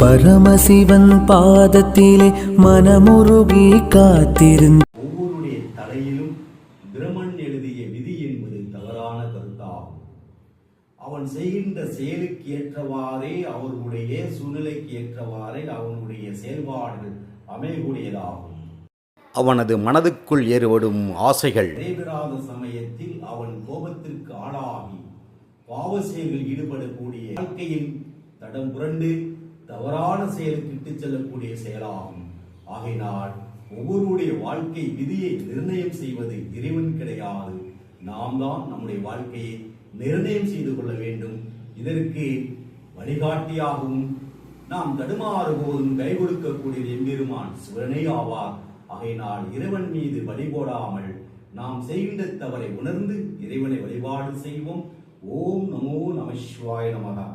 பரமசிவன் பாதத்திலே மனமுருகி காத்திருந்த ஒவ்வொருடைய தலையிலும் பிரமன் எழுதிய விதி என்பது தவறான கருத்தாகும். அவன் செய்கின்ற செயலுக்கு ஏற்றவாறே அவர்களுடைய சூழ்நிலைக்கு ஏற்றவாறே அவனுடைய செயல்பாடுகள் அமையக்கூடியதாகும். அவனது மனதுக்குள் ஏற்படும் ஆசைகள் நடைபெறாத சமயத்தில் அவன் கோபத்திற்கு ஆளாகி பாவ செயல்களில் ஈடுபடக்கூடிய வாழ்க்கையில் தடம் புரண்டு தவறான செயலுக்கு இட்டு செல்லக்கூடிய செயலாகும். ஆகையினால் ஒவ்வொருடைய வாழ்க்கை விதியை நிர்ணயம் செய்வது இறைவன் கிடையாது. நாம் தான் நம்முடைய வாழ்க்கையை நிர்ணயம் செய்து கொள்ள வேண்டும். இதற்கு வழிகாட்டியாகவும் நாம் தடுமாறு போதும் கை கொடுக்கக்கூடிய எம்பெருமான் சிவனே ஆவார். ஆகையினால் இறைவன் மீது வழிபோடாமல் நாம் செய்கின்ற தவறை உணர்ந்து இறைவனை வழிபாடு செய்வோம். ஓம் நமோ நம சிவாய நமகா.